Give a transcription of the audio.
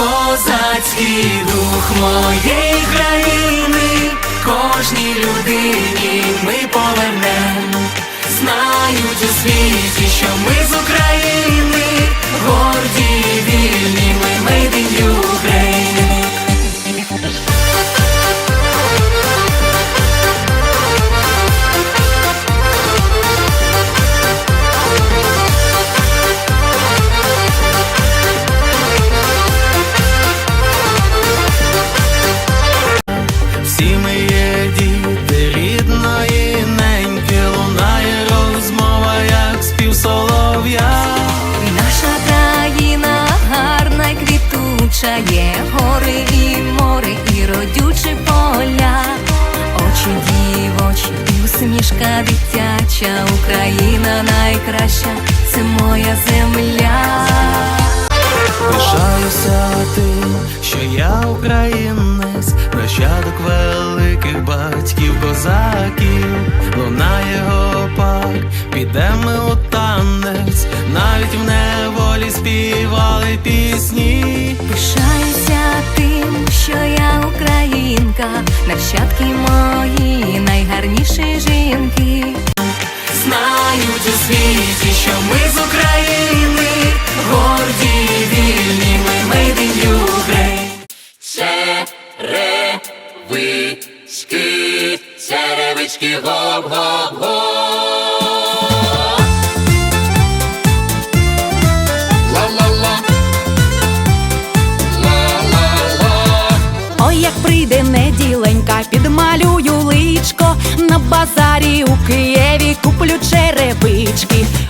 козацький дух моєї країни, кожній людині ми повернем. Знають у світі, що ми з України, квітуча, є гори і море, і родючі поля, очі дівочі, і усмішка дитяча, Україна найкраща, це моя земля. Пишаюся тим, що я українець, нащадок великих батьків козаків, лунає гопак, підемо у танець, навіть в неволі співали пісні. Пишаюся тим, що я українка, нащадки мої, найгарніші жінки. Знають у світі, що ми з України, горді і вільні, ми made in Ukraine. Черевички, черевички, гоп-гоп-гоп. Черевички.